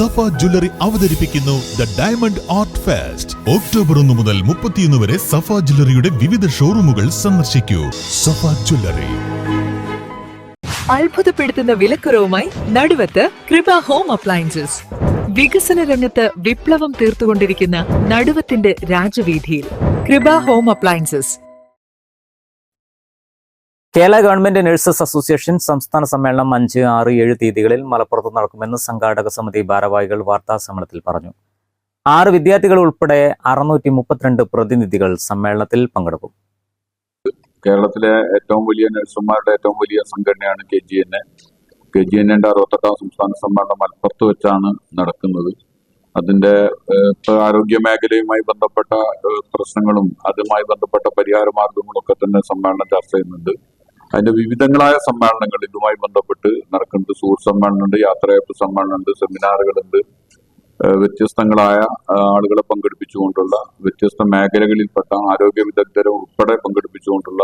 സഫ jewellery അവതരിപ്പിക്കുന്നു the diamond art fest. October ഒന്ന് മുതൽ മുപ്പത്തിയൊന്ന് വരെ സഫ ജ്വല്ലറിയുടെ വിവിധ ഷോറൂമുകൾ സന്ദർശിക്കൂ. സഫ ജ്വല്ലറി. അത്ഭുതപ്പെടുത്തുന്ന വിലക്കുറവുമായി നടുവത്ത് കൃപ ഹോം അപ്ലയൻസസ്. വികസന രംഗത്ത് വിപ്ലവം തീർത്തുകൊണ്ടിരിക്കുന്ന നടുവത്തിന്റെ രാജവീതിയിൽ Kripa home appliances. Kerala government nurses association സംസ്ഥാന സമ്മേളനം അഞ്ച് ആറ് ഏഴ് തീയതികളിൽ മലപ്പുറത്ത് നടക്കുമെന്ന് സംഘാടക സമിതി ഭാരവാഹികൾ വാർത്താ സമ്മേളനത്തിൽ പറഞ്ഞു. ആറ് വിദ്യാർത്ഥികൾ ഉൾപ്പെടെ അറുന്നൂറ്റി മുപ്പത്തിരണ്ട് പ്രതിനിധികൾ സമ്മേളനത്തിൽ പങ്കെടുക്കും. കേരളത്തിലെ ഏറ്റവും വലിയ നഴ്സുമാരുടെ ഏറ്റവും വലിയ സംഘടനയാണ് K G N A. K G N എന്റെ അറുപത്തെട്ടാം സംസ്ഥാന സമ്മേളനം മലപ്പുറത്ത് വെച്ചാണ് നടക്കുന്നത്. അതിന്റെ ആരോഗ്യ മേഖലയുമായി ബന്ധപ്പെട്ട പ്രശ്നങ്ങളും അതുമായി ബന്ധപ്പെട്ട പരിഹാര മാർഗങ്ങളും ഒക്കെ തന്നെ സമ്മേളനം ചർച്ച ചെയ്യുന്നുണ്ട്. അതിന്റെ വിവിധങ്ങളായ സമ്മേളനങ്ങൾ ഇതുമായി ബന്ധപ്പെട്ട് നടക്കുന്നുണ്ട്. സുഹൃത്ത് സമ്മേളനമുണ്ട് യാത്രയപ്പ് സമ്മേളനമുണ്ട് സെമിനാറുകളുണ്ട്. വ്യത്യസ്തങ്ങളായ ആളുകളെ പങ്കെടുപ്പിച്ചുകൊണ്ടുള്ള വ്യത്യസ്ത മേഖലകളിൽപ്പെട്ട ആരോഗ്യ വിദഗ്ധരെ ഉൾപ്പെടെ പങ്കെടുപ്പിച്ചുകൊണ്ടുള്ള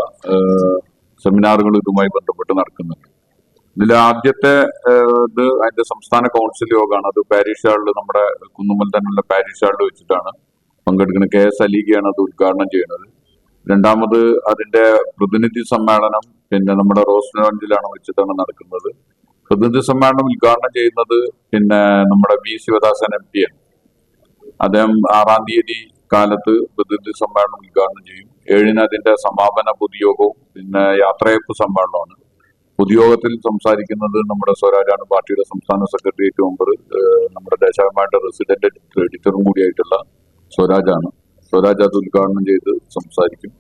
സെമിനാറുകൾ ഇതുമായി ബന്ധപ്പെട്ട് നടക്കുന്നുണ്ട്. ഇതിൽ ആദ്യത്തെ ഇത് അതിന്റെ സംസ്ഥാന കൗൺസിൽ യോഗമാണ് അത് പാരീഷ് ഹാളിൽ നമ്മുടെ കുന്നുമ്മൽ തന്നെയുള്ള പാരീഷ് ഹാളിൽ വെച്ചിട്ടാണ് പങ്കെടുക്കുന്നത്. കെ എസ് അലീഗയാണ് അത് ഉദ്ഘാടനം ചെയ്യുന്നത്. രണ്ടാമത് അതിന്റെ പ്രതിനിധി സമ്മേളനം പിന്നെ നമ്മുടെ റോസ് ലോഞ്ചിലാണ് വെച്ചിട്ടാണ് നടക്കുന്നത്. പ്രതിനിധി സമ്മേളനം ഉദ്ഘാടനം ചെയ്യുന്നത് പിന്നെ നമ്മുടെ വി. ശിവദാസൻ എം പി ആണ് അദ്ദേഹം ആറാം തീയതി കാലത്ത് പ്രതിനിധി സമ്മേളനം ഉദ്ഘാടനം ചെയ്യും. ഏഴിന് അതിന്റെ സമാപന പൊതുയോഗവും പിന്നെ യാത്രയപ്പ് സമ്മേളനമാണ് പൊതുയോഗത്തിൽ സംസാരിക്കുന്നത് നമ്മുടെ സ്വരാജാണ് പാർട്ടിയുടെ സംസ്ഥാന സെക്രട്ടേറിയറ്റ് മെമ്പർ നമ്മുടെ ദേശാഭിമാനിയുടെ റെസിഡന്റ് എഡിറ്ററും കൂടിയായിട്ടുള്ള സ്വരാജാണ്. സ്വരാജ് അത് ഉദ്ഘാടനം ചെയ്ത് സംസാരിക്കും.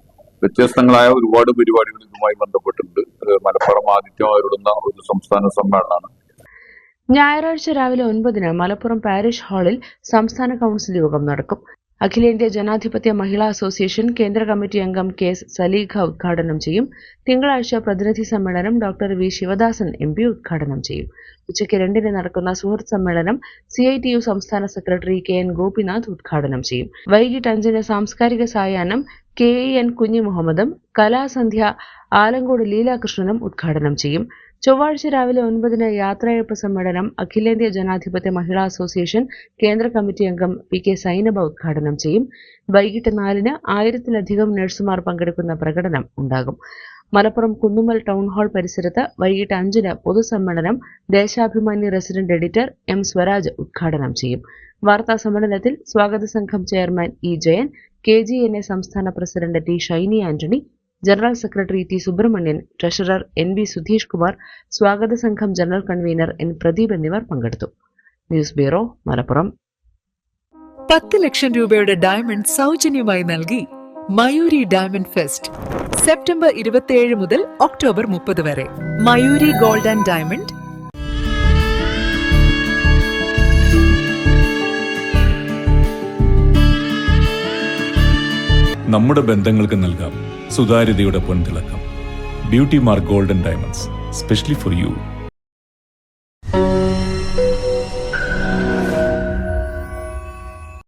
വ്യത്യസ്തങ്ങളായ ഒരുപാട് പരിപാടികൾ ഇതുമായി ബന്ധപ്പെട്ടിട്ടുണ്ട്. മലപ്പുറം ആതിഥ്യം അവരുടുന്ന ഒരു സംസ്ഥാന സമ്മേളനമാണ്. ഞായറാഴ്ച രാവിലെ ഒൻപതിന് മലപ്പുറം പാരിഷ് ഹാളിൽ സംസ്ഥാന കൗൺസിൽ യോഗം നടക്കും. അഖിലേന്ത്യാ ജനാധിപത്യ മഹിളാ അസോസിയേഷൻ കേന്ദ്ര കമ്മിറ്റി അംഗം കെ എസ് സലീഖ ഉദ്ഘാടനം ചെയ്യും. തിങ്കളാഴ്ച പ്രതിനിധി സമ്മേളനം doctor V Sivadasan M P ഉദ്ഘാടനം ചെയ്യും. ഉച്ചയ്ക്ക് രണ്ടിന് നടക്കുന്ന സുഹൃത്ത് സമ്മേളനം സി ഐ ടി യു സംസ്ഥാന സെക്രട്ടറി കെ എൻ ഗോപിനാഥ് ഉദ്ഘാടനം ചെയ്യും. വൈകിട്ട് അഞ്ചിന് സാംസ്കാരിക സായാഹ്നം കെ ഇ എൻ കുഞ്ഞി മുഹമ്മദും കലാസന്ധ്യ ആലങ്കോട് ലീലാകൃഷ്ണനും ഉദ്ഘാടനം ചെയ്യും. ചൊവ്വാഴ്ച രാവിലെ ഒൻപതിന് യാത്രയയപ്പ് സമ്മേളനം അഖിലേന്ത്യാ ജനാധിപത്യ മഹിളാ അസോസിയേഷൻ കേന്ദ്ര കമ്മിറ്റി അംഗം പി കെ സൈനബ ഉദ്ഘാടനം ചെയ്യും. വൈകിട്ട് നാലിന് ആയിരത്തിലധികം നഴ്സുമാർ പങ്കെടുക്കുന്ന പ്രകടനം ഉണ്ടാകും. മലപ്പുറം കുന്നുമ്മൽ ടൗൺ ഹാൾ പരിസരത്ത് വൈകിട്ട് അഞ്ചിന് പൊതുസമ്മേളനം Deshabhimani resident editor M Swaraj ഉദ്ഘാടനം ചെയ്യും. വാർത്താ സമ്മേളനത്തിൽ സ്വാഗത സംഘം chairman E Jayan K G N A സംസ്ഥാന president T Shiny Antony general secretary T Subramanian treasurer N B Sudheesh Kumar സ്വാഗത സംഘം ജനറൽ കൺവീനർ എൻ പ്രദീപ് എന്നിവർ പങ്കെടുത്തു. News bureau Malappuram. പത്ത് ലക്ഷം രൂപയുടെ ഡയമണ്ട് സൗജന്യമായി നൽകി മയൂരി ഡയമണ്ട് ഫെസ്റ്റ് സെപ്റ്റംബർ ഇരുപത്തിയേഴ് മുതൽ ഒക്ടോബർ മുപ്പത് വരെ. Mayuri gold and diamond. നമ്മുടെ ബന്ധങ്ങൾക്ക് നൽകാം. സുതാര്യതയുടെ പൊൻതിളക്കം. Beauty mark golden diamonds specially for you